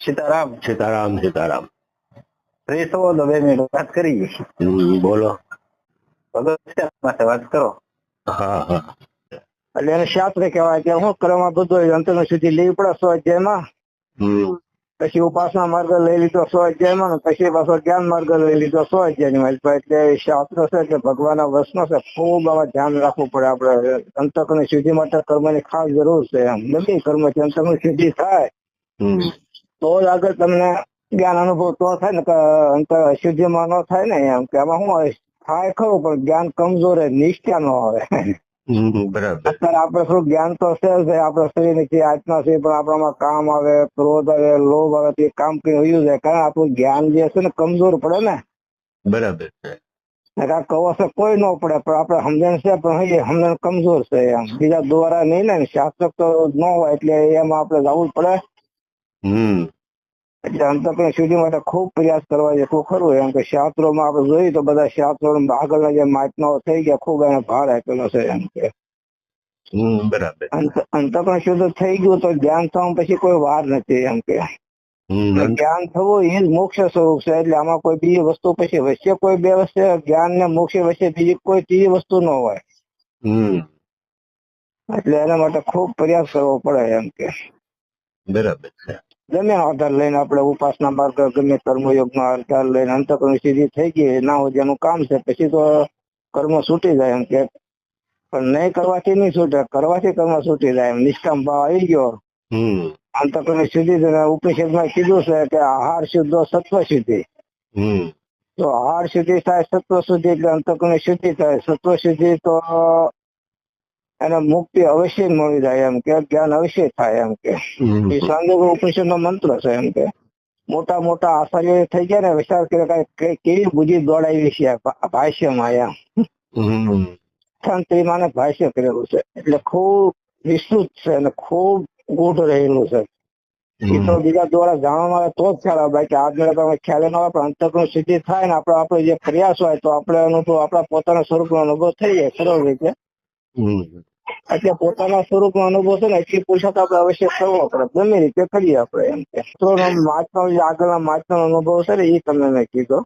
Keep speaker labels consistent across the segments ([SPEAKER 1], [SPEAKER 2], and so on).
[SPEAKER 1] Sitaram.
[SPEAKER 2] Sitaram Sitaram.
[SPEAKER 1] Free થવો તો બે મિનિટ વાત કરી.
[SPEAKER 2] બોલો.
[SPEAKER 1] વાત કરો.
[SPEAKER 2] હા હા.
[SPEAKER 1] એટલે એને શાસ્ત્ર કહેવાય કે હું કરવામાં બધું અંતર સુધી લેવી પડે
[SPEAKER 2] હમ.
[SPEAKER 1] પછી ઉપાસના માર્ગ લઈ લીધો સો અધ્યાયમાં પછી પાછો જ્ઞાન માર્ગ લઈ લીધો સ્વાધ્યાયમાં એટલે શાસ્ત્ર છે કે ભગવાનના વસનો છે ખૂબ આમાં ધ્યાન રાખવું પડે આપણે અંતકની શુદ્ધિ માટે કર્મની ખાસ જરૂર છે એમ ગમે કર્મ છે અંતકની શુદ્ધિ થાય તો જ આગળ તમને જ્ઞાન અનુભવ તો થાય ને અંતર અશુદ્ધિમાં ન થાય ને એમ કે આમાં શું થાય ખરું પણ જ્ઞાન કમજોર નિષ્ઠા ન આવે
[SPEAKER 2] બરાબર.
[SPEAKER 1] અત્યારે આપણે થોડું જ્ઞાન તો છે જ આપણા શરીરની આત્મા છે પણ આપણામાં કામ આવે ક્રોધ આવે લોભ આવે તે કામ કઈ રહ્યું જાય કારણ આપણું જ્ઞાન જે છે ને કમજોર પડે ને.
[SPEAKER 2] બરાબર છે.
[SPEAKER 1] આ કોઈ ન પડે પણ આપણે સમજણ છે પણ એ સમજણ કમજોર છે એમ. બીજા દ્વારા નહીં ને શાસ્ત્ર તો ન હોય એટલે એમાં આપણે જવું જ પડે.
[SPEAKER 2] હમ.
[SPEAKER 1] એટલે અંતકરણ શુદ્ધિ માટે ખૂબ પ્રયાસ કરવા જેટલું ખરું એમ કે શાસ્ત્રોમાં આપણે જોઈએ તો બધા શાસ્ત્રો આગળના જે મહાત્માઓ થઈ ગયા ખૂબ એને ભાર આપેલો છે એમ કે.
[SPEAKER 2] હમ બરાબર.
[SPEAKER 1] અંત- અંતકરણ શુદ્ધ થઈ ગયું તો જ્ઞાન થવામાં પછી કોઈ વાર નથી એમ કે.
[SPEAKER 2] હમ
[SPEAKER 1] જ્ઞાન થવું એ જ મોક્ષ સ્વરૂપ છે એટલે આમાં કોઈ બીજી વસ્તુ પછી વચ્ચે કોઈ બે વચ્ચે જ્ઞાન ને મોક્ષ વચ્ચે બીજી કોઈ ત્રીજી વસ્તુ ન હોય.
[SPEAKER 2] હમ.
[SPEAKER 1] એટલે એના માટે ખૂબ પ્રયાસ કરવો પડે એમ કે.
[SPEAKER 2] બરાબર છે.
[SPEAKER 1] ગમે આધાર લઈને આપણે ઉપાસના માર્ગ ગમે કર્મયોગમાં આધાર લઈને અંતકરણ સીધી થઈ ગઈ ના હોય જેનું કામ છે પછી તો કર્મ છૂટી જાય એમ કે. પણ નહીં કરવાથી નહીં છૂટે કરવાથી કર્મ છૂટી જાય એમ. નિષ્કામ ભાવ આવી ગયો.
[SPEAKER 2] હમ.
[SPEAKER 1] અંતકરણ સીધી ઉપનિષદમાં કીધું છે કે આહાર શુદ્ધો સત્વ સિદ્ધિ.
[SPEAKER 2] હમ.
[SPEAKER 1] તો આહાર શુદ્ધિ થાય સત્વ શુદ્ધિ એટલે અંતકરણ શુદ્ધિ થાય. સત્વ શુદ્ધિ તો એને મુક્તિ અવશ્ય મળી જાય એમ કે જ્ઞાન અવશ્ય થાય એમ કે. એ સાંજોગ ઉપનિષદ નો મંત્ર છે એમ કે. મોટા મોટા આચાર્ય થઈ ગયા ને વિચાર કર્યો કે કે- કેવી બુદ્ધિ દોડાવી છે ભાષ્યમાં એમ.
[SPEAKER 2] હમ.
[SPEAKER 1] ભાષ્ય કરેલું છે. એટલે ખૂબ વિસ્તૃત છે અને ખૂબ ગૂઢ રહેલું છે. એ તો બીજા દ્વારા જાણવામાં આવે તો જ ખ્યાલ આવે. બાકી આજના તમે ખ્યાલ ન આવે અંતકરણ સિદ્ધિ થાય ને આપણે આપણે જે પ્રયાસ હોય તો આપણે અનુભવ આપણા પોતાના સ્વરૂપનો અનુભવ થઈ જાય સરળ રીતે. એટલે પોતાના સ્વરૂપમાં અનુભવ છે ને એટલી પુરુષાર્થ આપણે અવશ્ય કરવો પડે. ગમે રીતે કરીએ આપણે એમ કે. મિત્રોનો મહાત્મા જે આગળના મહાત્માનો અનુભવ છે ને એ તમને મેં કીધો.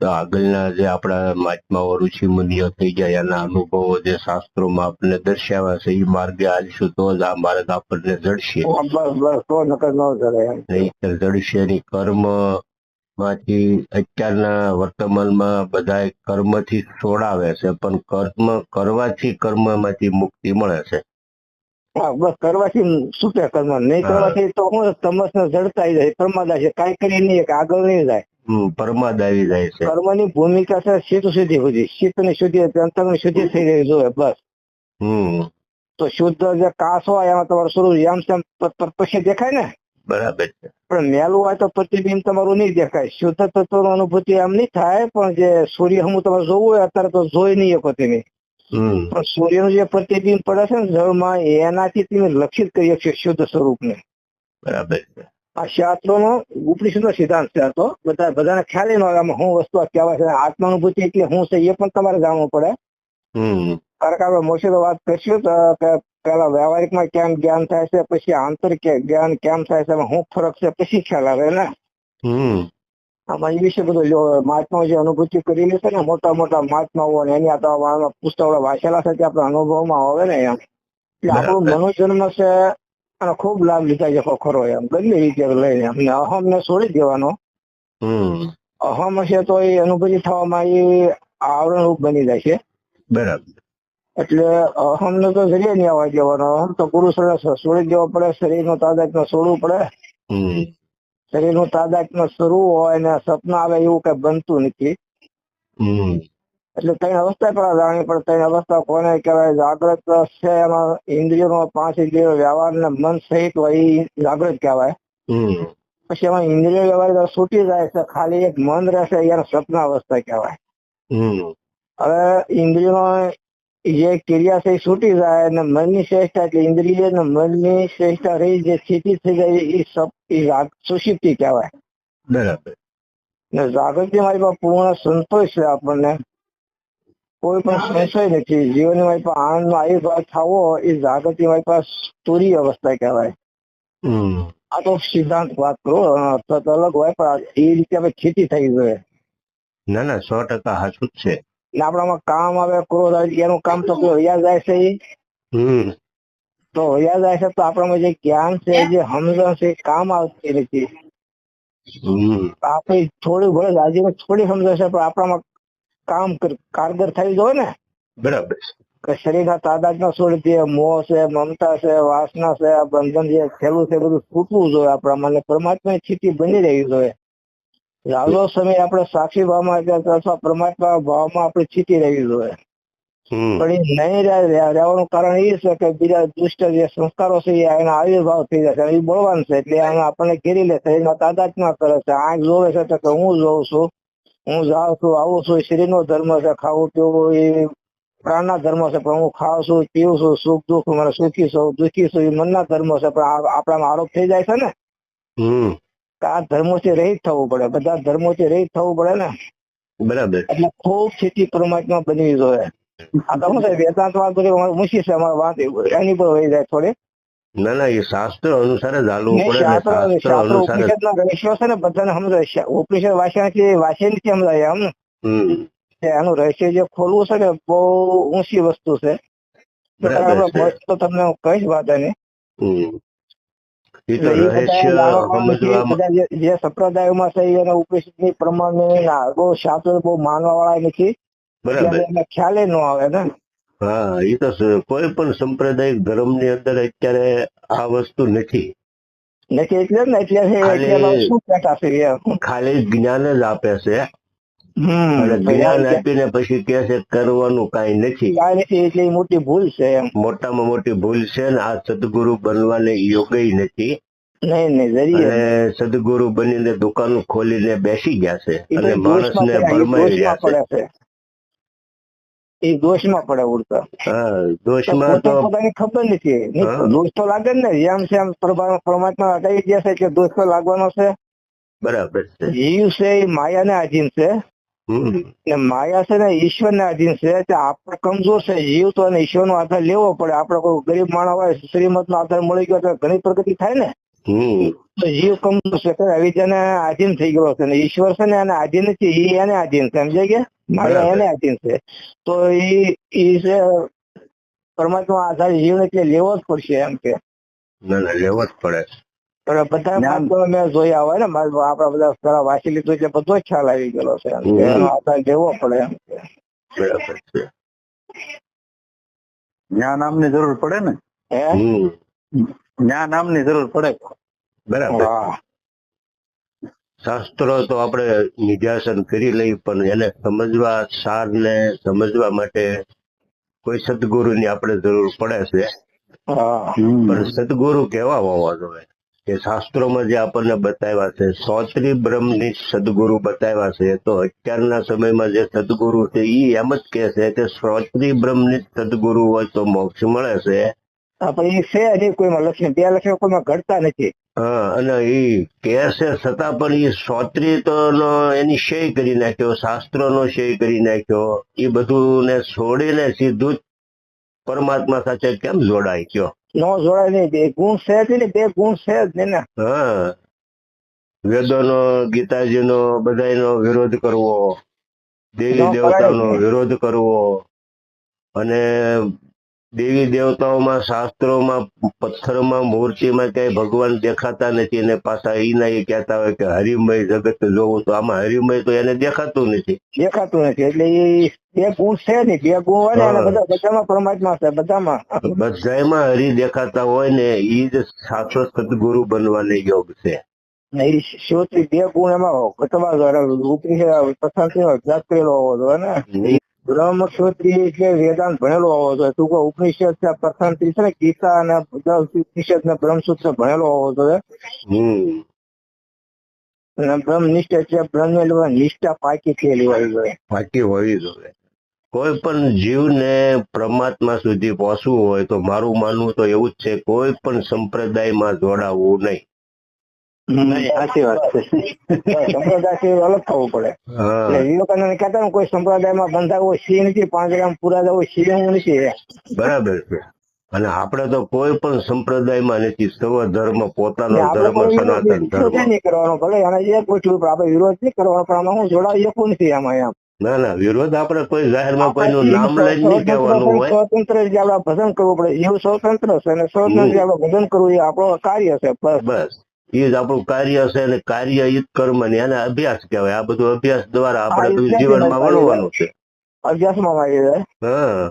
[SPEAKER 2] તો આગળના જે આપણા મહાત્માઓ ઋષિ મુનિઓ થઈ ગયા એના અનુભવો જે શાસ્ત્રોમાં આપણને દર્શાવ્યા છે એ માર્ગે આવીશું તો જ આ માર્ગ આપણને જડશે.
[SPEAKER 1] બસ બસ તો નકર ન કરે
[SPEAKER 2] જડશે નહીં. કર્મ માંથી અત્યારના વર્તમાનમાં બધા કર્મથી છોડાવે છે પણ કર્મ કરવાથી કર્મમાંથી મુક્તિ મળે છે.
[SPEAKER 1] હા બસ કરવાથી છૂટે કર્મ? નહીં કરવાથી તો હું તમસ ને જડતાઈ જાય પ્રમાદા છે કાંઈ કરી નહીં કે આગળ નહીં જાય.
[SPEAKER 2] પરમાદ આવી જાય છે.
[SPEAKER 1] કર્મની ભૂમિકા છે શીત સુધી સુધી શીતની શુદ્ધિ અંતરની શુદ્ધિ થઈ રહી જોઈએ બસ.
[SPEAKER 2] હમ.
[SPEAKER 1] તો શુદ્ધ જે કાસ હોય એમાં તમારું શરૂ યામ તેમ પછી દેખાય ને?
[SPEAKER 2] બરાબર છે.
[SPEAKER 1] પણ મેલું હોય તો પ્રતિબિંબ તમારું નહીં દેખાય. શુદ્ધ તત્વ અનુભૂતિ એમ નહીં થાય પણ જે સૂર્ય હું તમારે જોવું હોય અત્યારે તો જોઈ નહીં શકો તમે. પણ સૂર્યનું જે પ્રતિબિંબ પડે છે ને જળમાં એનાથી તમે લક્ષિત કરી શકશો શુદ્ધ સ્વરૂપને.
[SPEAKER 2] બરાબર
[SPEAKER 1] આ શાસ્ત્રોનો ઉપનિષદનો સિદ્ધાંત છે હતો બધા બધાને ખ્યાલ ન આવે આમાં શું વસ્તુ આ કહેવાય છે. આત્માનુભૂતિ એટલે શું છે એ પણ તમારે જાણવું પડે. કારણ કે આપણે મોશે વાત કરીશું તો પેલા વ્યવહારિકમાં કેમ જ્ઞાન થાય છે પછી આંતરિક જ્ઞાન કેમ થાય છે શું ફરક છે પછી ખ્યાલ આવે ને. આમાં એ વિશે બધું જો મહાત્માઓ જે અનુભૂતિ કરેલી છે ને મોટા મોટા મહાત્માઓ ને એની આ પુસ્તકો વાંચેલા છે તે આપણા અનુભવમાં આવે ને એમ. એટલે આપણું મનોજન્મ છે અને ખૂબ લાભ લીધા છે ખરો એમ ગમે રીતે લઈને અમને અહમ ને છોડી દેવાનો.
[SPEAKER 2] હમ.
[SPEAKER 1] અહમ હશે તો એ અનુભૂતિ થવામાં એ આવરણ રૂપ બની જાય છે.
[SPEAKER 2] બરાબર.
[SPEAKER 1] એટલે અહમને તો જરીએ નહીં આવવા દેવાનો. અહમ તો પુરુષ છોડી દેવો પડે શરીરનું તાદાત છોડવું પડે.
[SPEAKER 2] હમ.
[SPEAKER 1] શરીરનું તાદાત શરૂ હોય ને સપના આવે એવું કઈ બનતું નથી. એટલે ત્રણ અવસ્થા પેલા જાણવી પડે. ત્રણ અવસ્થા કોને કહેવાય? જાગ્રત છે એમાં ઇન્દ્રિયોનો પાંચ ઇન્દ્રિયો વ્યવહાર ને મન સહિત હોય એ જાગ્રત કહેવાય. પછી એમાં ઇન્દ્રિય વ્યવહાર છૂટી જાય છે. ખાલી એક મન રહેશે એને સપના અવસ્થા કહેવાય. હવે ઇન્દ્રિયો જે ક્રિયા છે એ છૂટી જાય અને મનની શ્રેષ્ઠતા એટલે ઇન્દ્રિય ને મનની શ્રેષ્ઠતા રહી જે સ્થિતિ થઈ જાય એ સપ એ જાગ- સુષુપ્તિ કહેવાય
[SPEAKER 2] બરાબર
[SPEAKER 1] ને જાગૃતિ મારી પાસે પૂર્ણ સંતોષ છે આપણને કોઈ પણ સંશય નથી જીવનની મારી પાસે આનંદનો આવિર્ભાવ થવો એ જાગૃતિ મારી પાસે તુરી અવસ્થા કહેવાય
[SPEAKER 2] હમ
[SPEAKER 1] આ તો સિદ્ધાંત વાત કરો અર્થ તો અલગ હોય પણ એ રીતે આપણે ખેતી થઈ જોઈએ
[SPEAKER 2] ના ના સો ટકા સાચું જ છે
[SPEAKER 1] ને આપણામાં કામ આવે ક્રોધ આવે એનું કામ તો કોઈ વયા જાય છે. તો વયા જાય છે તો આપણામાં જે જ્ઞાન છે જે સમજણ છે કામ આવતી નથી આપણે થોડી ભલે રાજી થોડી સમજણ છે પણ આપણામાં કામ કારગર થઈ જોઈએ ને?
[SPEAKER 2] બરાબર.
[SPEAKER 1] કે શરીરના તાદાદમાં છોડી દે મોહ છે મમતા છે વાસના છે આ બંધન જે થયેલું છે એ બધું છૂટવું જોઈએ આપણા મને પરમાત્માની સ્થિતિ બની રહેવી જોઈએ. લાલો સમય આપણે સાક્ષી ભાવમાં અથવા પરમાત્મા ભાવમાં આપણે ચીતી રહેવી જોઈએ. પણ એ નહીં રહે- રહે- રહેવાનું કારણ એ છે કે બીજા દુષ્ટ જે સંસ્કારો છે એના આવિર્ભાવ થઈ જશે એ બળવાન છે એટલે એને આપણને ઘેરી લે છે એના ના કરે છે. આંખ જોવે છે તો કે હું જોઉં છું હું જાઉં છું આવું છું એ શરીરનો ધર્મ છે ખાવું પીવું એ પ્રાણના ધર્મ છે પણ હું ખાઉં છું પીવું છું સુખ દુઃખ મને સુખી છું દુઃખી છું એ મનના ધર્મ છે પણ આપણામાં આરોપ થઈ જાય છે ને?
[SPEAKER 2] હમ.
[SPEAKER 1] આ ધર્મોથી રહિત થવું પડે. બધા ધર્મોથી રહિત થવું પડે ને.
[SPEAKER 2] બરાબર.
[SPEAKER 1] એટલે ખૂબ સ્થિતિ પરમાત્મા બનવી જોઈએ. આ તમે છે વેદાંત વાત કરી અમારે છે અમારે વાત એની પર વહી જાય થોડી.
[SPEAKER 2] ના ના એ શાસ્ત્ર અનુસાર જ હાલવું પડે
[SPEAKER 1] શાસ્ત્ર
[SPEAKER 2] શાસ્ત્ર
[SPEAKER 1] શાસ્ત્ર
[SPEAKER 2] અનુસાર. જ.
[SPEAKER 1] ઉપનિષદના રહસ્યો છે ને બધાને સમજાય. છે. વાંચ્યા વાંચ્યાથી વાંચે નથી સમજાય એમ
[SPEAKER 2] હમ.
[SPEAKER 1] કે રહસ્ય જે ખોલવું છે ને બહુ ઊંચી વસ્તુ છે. તો
[SPEAKER 2] છે.
[SPEAKER 1] તમને કઈ કહીશ વાત એની જે- સંપ્રદાયોમાં છે એના ઉપસ્થિત પ્રમાણે ના બહુ શાસ્ત્ર બહુ માનવા વાળા નથી ખ્યાલે ન આવે ને.
[SPEAKER 2] હા એ તો કોઈ પણ સંપ્રદાયિક ધર્મની અંદર અત્યારે આ વસ્તુ નથી.
[SPEAKER 1] નથી એટલે ને એટલે
[SPEAKER 2] ખાલી- જ્ઞાન જ આપે છે. જ્ઞાન આપીને પછી કે છે કરવાનું કઈ નથી.
[SPEAKER 1] એટલે મોટી ભૂલ છે એમ.
[SPEAKER 2] મોટામાં મોટી ભૂલ છે ને આ સદગુરુ બનવાને યોગ્ય નથી. સદગુરુ બનીને દુકાન ખોલીને બેસી ગયા છે અને માણસને ભરમાઈ રહ્યા છે.
[SPEAKER 1] એ દોષમાં પડે ઉડતા.
[SPEAKER 2] દોષમાં તો
[SPEAKER 1] પોતાની ખબર નથી. દોષ તો લાગે ને જેમ છે એમ પરમાત્મા હટાવી ગયા છે એટલે દોષ તો લાગવાનો છે?
[SPEAKER 2] બરાબર છે.
[SPEAKER 1] જીવ છે એ માયાને આધીન છે. માયા છે ને ઈશ્વરને આધીન છે તે આપણે કમજોર છે જીવ તો એને ઈશ્વરનો આધાર લેવો પડે. આપડે કોઈ ગરીબ માણસ હોય શ્રીમતનો આધાર મળી ગયો તો ઘણી પ્રગતિ થાય ને. તો જીવ કમજોર છે અવિદ્યાને આધીન થઈ ગયો છે. ને ઈશ્વર છે ને એને આધીન છે એ એને આધીન છે. સમજાય કે? માયા એને આધીન છે. તો એ ઈ છે પરમાત્મા આધાર જીવ એટલે લેવો જ પડશે એમ કે.
[SPEAKER 2] ના ના લેવો જ પડે.
[SPEAKER 1] બધા મહાત્માઓ મેં જોયા હોય ને મારા આપણા બધા સારા વાંચી લીધું એટલે બધો ખ્યાલ આવી ગયેલો છે એનો આધાર લેવો પડે એમ
[SPEAKER 2] બરાબર છે.
[SPEAKER 3] જ્ઞાન નામની જરૂર પડે ને? જ્ઞાન નામની જરૂર પડે.
[SPEAKER 2] બરાબર. શાસ્ત્રો તો આપણે નિધ્યાસન કરી લઈ પણ એને સમજવા સારને સમજવા માટે કોઈ સદગુરુની આપણે જરૂર પડે છે. પણ સદગુરુ કેવા હોવા જોઈએ? કે શાસ્ત્રોમાં જે આપણને બતાવ્યા છે સોત્રી બ્રહ્મની સદગુરુ બતાવ્યા છે તો અત્યારના સમયમાં જે સદગુરુ છે એ એમ જ કહે છે કે સોત્રી બ્રહ્મની સદગુરુ હોય તો મોક્ષ મળે છે.
[SPEAKER 1] પણ એ છે નહીં કોઈમાં લક્ષણ બે લક્ષણ કોઈમાં ઘડતા નથી.
[SPEAKER 2] હા અને એ કે છે છતાં પણ એ સોત્રી તો એની શય કરી નાખ્યો શાસ્ત્રોનો શય કરી નાખ્યો. એ બધું ને છોડીને સીધું જ પરમાત્મા સાથે કેમ જોડાય ગયો?
[SPEAKER 1] નો જોડાય નહીં. બે ગુણ છે નહીં બે ગુણ છે જ ને
[SPEAKER 2] હા. વેદોનો ગીતાજીનો બધાયનો વિરોધ કરવો દેવી
[SPEAKER 1] ન
[SPEAKER 2] દેવતાનો વિરોધ કરવો અને દેવી દેવતાઓમાં શાસ્ત્રોમાં પથ્થરમાં મૂર્તિમાં ક્યાંય ભગવાન દેખાતા નથી અને પાછા ઈના એ કહેતા હોય કે હરિમય જગત જોવું તો આમાં હરિમય તો એને દેખાતું નથી.
[SPEAKER 1] દેખાતું નથી. એટલે એ બે ગુણ છે ને બે ગુણ હોય ને બધા બધામાં પરમાત્મા છે બધામાં.
[SPEAKER 2] બધામાં હરિ દેખાતા હોય ને એ જ સાચો સદગુરુ બનવાને યોગ છે.
[SPEAKER 1] એ બે ગુણ એમાં ઘટવા પથારથી કરેલો હોવો જોઈએ ને. બ્રહ્મ ક્ષોત્રી એટલે વેદાંત ભણેલો હોવો જોઈએ ટૂંકો ઉપનિષદ છે પ્રથમ છે ને ગીતા અને ઉપનિષદ ને બ્રહ્મસૂત્ર ભણેલો હોવો જોઈએ? અને બ્રહ્મનિષ્ઠ એટલે બ્રહ્મ નિષ્ઠા પાકી થયેલી હોવી જોઈએ.
[SPEAKER 2] પાકી હોવી જોઈએ. કોઈ પણ જીવને પરમાત્મા સુધી પહોંચવું હોય તો મારું માનવું તો એવું જ છે કોઈ પણ સંપ્રદાયમાં જોડાવવું નહીં
[SPEAKER 3] નહીં. સાચી વાત છે.
[SPEAKER 1] સંપ્રદાય અલગ થવું પડે.
[SPEAKER 2] હા.
[SPEAKER 1] એટલે વિવેકાનંદ કહેતા ને કોઈ સંપ્રદાયમાં બંધાવો સિંહ નથી પાંચ ગ્રામ પૂરા જવો સિંહ હું નથી
[SPEAKER 2] બરાબર છે. અને આપણે તો કોઈ પણ સંપ્રદાયમાં નથી સર્વ ધર્મ પોતાનો ધર્મ સનાતન ધર્મ.
[SPEAKER 1] નહીં કરવાનો ભલે આપણે વિરોધ નહીં કરવાનો પણ આમાં હું જોડાઈ શકું નથી આમાં એમ.
[SPEAKER 2] ના ના વિરોધ આપણે કોઈ જાહેરમાં કોઈનું નામ લઈ નહીં કહેવાનું હોય.
[SPEAKER 1] સ્વતંત્ર જે આપણે ભજન કરવું પડે. એવું સ્વતંત્ર છે અને સ્વતંત્ર જે આપણે ભજન કરવું એ આપણો કાર્ય છે બસ.
[SPEAKER 2] બસ. એ જ આપણું કાર્ય છે અને કાર્ય ઈ કર્મ ને એને અભ્યાસ કહેવાય. આ બધું અભ્યાસ દ્વારા આપણે જીવનમાં વણવાનું છે.
[SPEAKER 1] અભ્યાસમાં જાય
[SPEAKER 2] હા.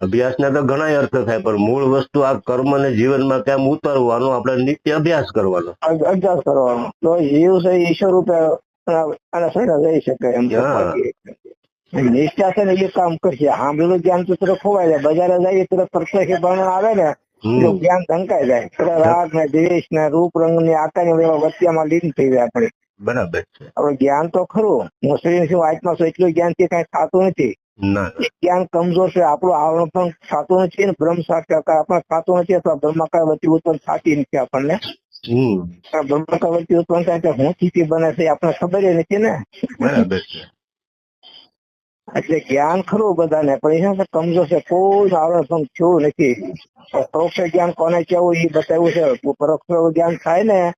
[SPEAKER 2] અભ્યાસના તો ઘણા અર્થ થાય પણ મૂળ વસ્તુ આ કર્મ ને જીવનમાં કેમ ઉતારવાનું આપણે નિત્ય અભ્યાસ કરવાનો.
[SPEAKER 1] અભ્યાસ કરવાનો. તો જીવ છે ઈશ્વર રૂપે અને શરણે રહી શકે એમ. નિષ્ઠા છે ને એ કામ કરશે સાંભળેલું જ્ઞાન તો તરફ ખોવાય જાય બજારે જાય તરફ પ્રત્યક્ષ આવે ને તો જ્ઞાન ઢંકાઈ જાય. રાગ ને દ્વેષ ને રૂપ રંગની આકારની વચ્ચેમાં લીન થઈ જાય આપણે.
[SPEAKER 2] બરાબર છે.
[SPEAKER 1] જ્ઞાન તો ખરું. મુસ્લિમ છું આત્મા છું એટલું જ્ઞાનથી કઈ થતું નથી? જ્ઞાન કમજોર છે આપણું આવરણ પણ થતું નથી ને બ્રહ્મ સાક્ષાત્કાર આપણે થતું નથી અથવા બ્રહ્માકાર વચ્ચે ઉત્પન્ન થતી નથી આપણને. બ્રહ્માકાર વચ્ચે ઉત્પન્ન થાય હું સ્થિતિ બને છે આપણે ખબર નથી ને.
[SPEAKER 2] બરાબર છે.
[SPEAKER 1] એટલે જ્ઞાન ખરું બધાને પણ એના છે કમજોર છે કોઈ ભંગ થયું નથી. પરોક્ષ જ્ઞાન કોને કેવું એ બતાવ્યું છે. પરોક્ષ જ્ઞાન થાય ને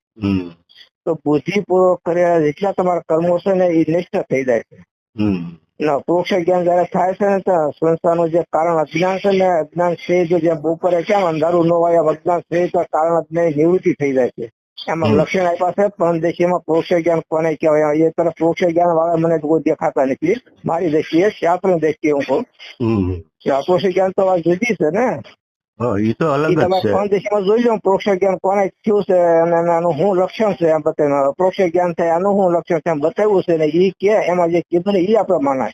[SPEAKER 1] તો બુદ્ધિપૂર્વક કર્યા જેટલા તમારા કર્મો છે ને એ નિષ્ઠ થઈ જાય છે.
[SPEAKER 2] હમ.
[SPEAKER 1] ના પરોક્ષ જ્ઞાન જયારે થાય છે ને તો સંસ્થાનું જે કારણ અજ્ઞાન છે ને અજ્ઞાન છે જો જેમ બપોરે કેમ અંધારું ન હોય અજ્ઞાન છે તો કારણ અજ્ઞાન નિવૃત્તિ થઈ જાય છે. એમાં લક્ષણ આપ્યા છે પણ દેશીમાં પરોક્ષ જ્ઞાન કોને કહેવાય? એ તરફ પરોક્ષ જ્ઞાન વાળા મને કોઈ દેખાતા નથી. મારી દ્રષ્ટિએ શાસ્ત્ર દ્રષ્ટિએ હું કહું.
[SPEAKER 2] હમ.
[SPEAKER 1] જ્ઞાન તો વાત જુદી છે ને?
[SPEAKER 2] એ તો અલગ જ
[SPEAKER 1] તમે
[SPEAKER 2] છે.
[SPEAKER 1] કોણ દેશમાં જોઈ લો પરોક્ષ જ્ઞાન કોને થયું છે અને આનું શું લક્ષણ છે એમ બતાવ્યું જ્ઞાન થાય આનું શું લક્ષણ છે એમ બતાવ્યું છે ને એ કે એમાં જે કીધું ને એ આપણે માનાય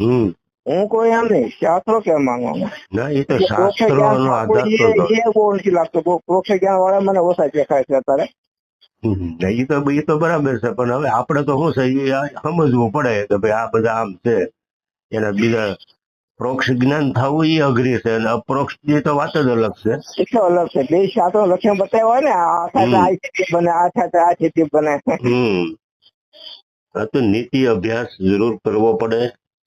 [SPEAKER 2] હમ.
[SPEAKER 1] હું કોઈ એમ નહીં શાસ્ત્રો કેમ માનવાનું
[SPEAKER 2] ના એ તો શાસ્ત્રો નો આધાર તો
[SPEAKER 1] એ બહુ નથી લાગતો પ્રોક્ષ જ્ઞાન વાળા મને ઓછા દેખાય છે અત્યારે
[SPEAKER 2] એ તો એ તો બરાબર છે પણ હવે આપણે તો શું છે સમજવું પડે કે ભાઈ આ બધા આમ છે એના બીજા પ્રોક્ષ જ્ઞાન થવું એ અઘરી છે અને અપ્રોક્ષ જે તો વાત જ અલગ છે
[SPEAKER 1] એટલો અલગ છે બે શાસ્ત્રો લક્ષણ બતાવ્યા હોય ને આ સાથે આ સ્થિતિ બને આ સાથે આ સ્થિતિ બને
[SPEAKER 2] હમ તો નીતિ અભ્યાસ જરૂર કરવો પડે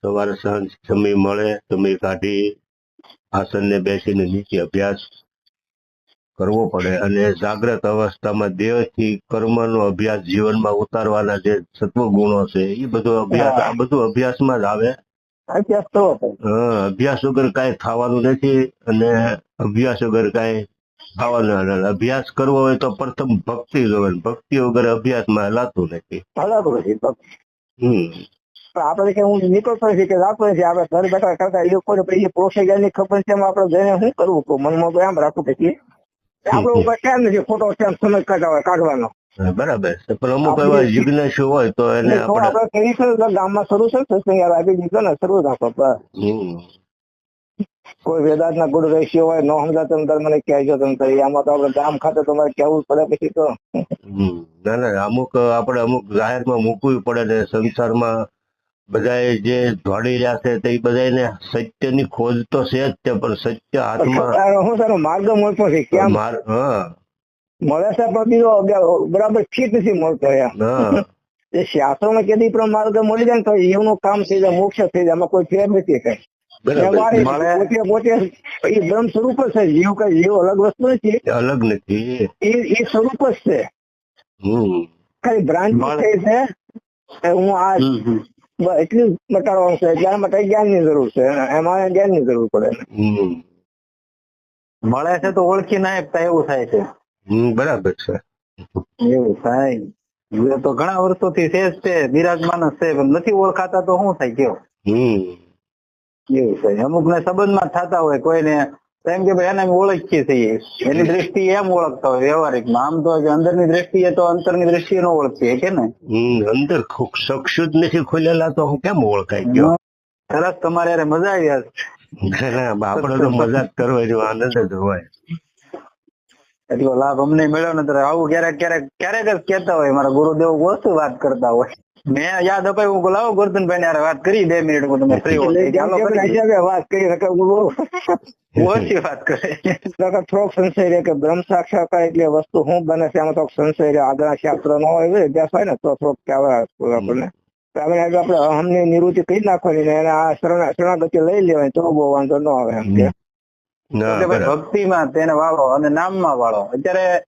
[SPEAKER 2] સવારે સાંજ સમય મળે સમય કાઢી આસનને બેસીને નીચે અભ્યાસ કરવો પડે અને જાગ્રત અવસ્થામાં દેહથી કર્મનો અભ્યાસ જીવનમાં ઉતારવાના જે સત્વ ગુણો છે એ બધો અભ્યાસ આ બધું અભ્યાસમાં જ આવે.
[SPEAKER 1] અભ્યાસ કરવો
[SPEAKER 2] હા અભ્યાસ વગર કાંઈ થવાનું નથી અને અભ્યાસ વગર કાંઈ થવાનું અભ્યાસ કરવો હોય તો પ્રથમ ભક્તિ જોવે ભક્તિ વગર અભ્યાસમાં હલાતું નથી.
[SPEAKER 1] હલાતું નથી
[SPEAKER 2] હમ.
[SPEAKER 1] આપણે કે હું નીકળતો નથી કે જાતો નથી આપણે ઘર બેઠા કરતા એ કોઈ પછી પ્રોક્ષ ગયા ખબર છે આપણે જઈને શું કરવું કહું મનમાં તો એમ રાખવું પછી આપણે ઉપર કેમ નથી ખોટો ટાઈમ સમજ કાઢવા કાઢવાનો.
[SPEAKER 2] બરાબર છે. પણ અમુક એવા જિજ્ઞાસુ હોય તો એને આપણે
[SPEAKER 1] આપણે કરી છે ગામમાં શરૂ છે ને સત્સંગ યાર આપી દીધો ને શરૂ રાખો કોઈ વેદાંત ના ગુરુ રહેશી હોય નો સમજા તારે મને કહેજો તમે તારે આમાં તો આપણે ગામ ખાતે તમારે કહેવું પડે પછી તો.
[SPEAKER 2] ના ના અમુક આપણે અમુક જાહેરમાં મૂકવું પડે ને સંસારમાં બધાએ જે દોડી રહ્યા છે તે બધાને સત્યની ખોજ તો છે જ તે પણ સત્ય હાથમાં
[SPEAKER 1] હું સારો માર્ગ મળતો છે કેમ?
[SPEAKER 2] માર હા.
[SPEAKER 1] મળે છે પણ બીજો બરાબર ઠીક નથી મળતો એ શાસ્ત્રો શાસ્ત્રોમાં કેદી પણ માર્ગ મળી જાય ને તો એનું કામ થઈ જાય મોક્ષ થઈ જાય કોઈ ફેર નથી કઈ. પોતે પોતે એ બ્રહ્મ સ્વરૂપ જ છે જીવ કઈ જીવ અલગ વસ્તુ નથી.
[SPEAKER 2] અલગ નથી.
[SPEAKER 1] એ એ સ્વરૂપ જ છે.
[SPEAKER 2] હમ.
[SPEAKER 1] ખાલી બ્રાન્ચ. થઈ છે હું આ
[SPEAKER 3] હમ.
[SPEAKER 1] એટલું જ મટાડવાનું છે. જ્ઞાન માટે જ્ઞાનની જરૂર છે. એમાં જ્ઞાનની જરૂર પડે.
[SPEAKER 3] મળે છે તો ઓળખી ના શકતા એવું થાય છે.
[SPEAKER 2] બરાબર છે.
[SPEAKER 3] એવું થાય. એ તો ઘણા વર્ષોથી છે જ બિરાજમાન છે. પણ નથી ઓળખાતા તો શું થાય કેવું એવું થાય. અમુક ને સંબંધમાં થતા હોય. કોઈને એમ કે ભાઈ એને અમે ઓળખીએ છીએ. એની દ્રષ્ટિએ એમ ઓળખતા હોય વ્યવહારિકમાં. આમ તો અંદરની દ્રષ્ટિએ તો અંતરની દ્રષ્ટિએ ન ઓળખીએ કે ને
[SPEAKER 2] અંદર ચક્ષુ જ નથી ખુલેલા તો હું કેમ ઓળખાઈ ગયો?
[SPEAKER 3] સરસ તમારે મજા આવી આજ.
[SPEAKER 2] ના, આપણે તો મજાક કરવાનો આનંદ જ હોય.
[SPEAKER 3] એટલો લાભ અમને મળ્યો ને ત્યારે આવું ક્યારેક ક્યારેક ક્યારેક જ કહેતા હોય મારા ગુરુદેવ ઓછું વાત કરતા હોય. મેં યાદ અપાયું હું લાવો ગોરધનભાઈ ને હારે વાત કરી બે મિનિટ હું તમે ફ્રી હો
[SPEAKER 1] એટલે જેમ
[SPEAKER 3] ચાલો
[SPEAKER 1] કે
[SPEAKER 3] કરી.
[SPEAKER 1] હિસાબે વાત કરી શકે હું બહુ
[SPEAKER 3] ઓછી વાત કરે.
[SPEAKER 1] નકર થોડોક સંશય રહે કે બ્રહ્મ સાક્ષાત્કાર એટલે વસ્તુ શું બને છે એમાં થોડોક સંશય રહે આગળ શાસ્ત્ર નો હોય અભ્યાસ હોય ને તો થોડોક કહેવાય આપણને. તો આપણે આજે આપણે અહમની નિવૃત્તિ કરી નાખવાની ને એને આ શરણ શરણાગતિ લઈ લેવાની તો બહુ વાંધો ન આવે એમ કે.
[SPEAKER 2] ના
[SPEAKER 3] એટલે ભાઈ ભક્તિમાં તેને વાળો અને નામમાં વાળો. અત્યારે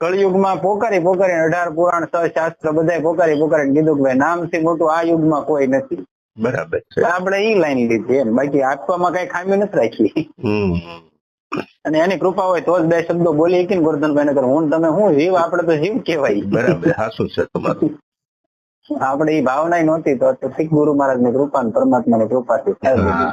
[SPEAKER 3] કળિયુગમાં પોકારી પોકારી અઢાર પુરાણ છ શાસ્ત્ર બધા પોકારી પોકારી કીધું કે ભાઈ નામથી મોટું આ યુગમાં કોઈ નથી.
[SPEAKER 2] બરાબર છે.
[SPEAKER 3] આપણે ઈ લાઈન લીધી એમ. બાકી આપવામાં કઈ ખામી નથી રાખી. અને એની કૃપા હોય તો જ બે શબ્દો બોલી શકીએ ને ગોરધનભાઈ નગર હું તમે હું જીવ આપણે તો જીવ કહેવાય.
[SPEAKER 2] બરાબર સાચું છે તમારું.
[SPEAKER 3] આપણે ઈ ભાવના નહોતી તો શીખ ગુરુ મહારાજની કૃપા ને પરમાત્મા ની કૃપાથી થાય. બધું.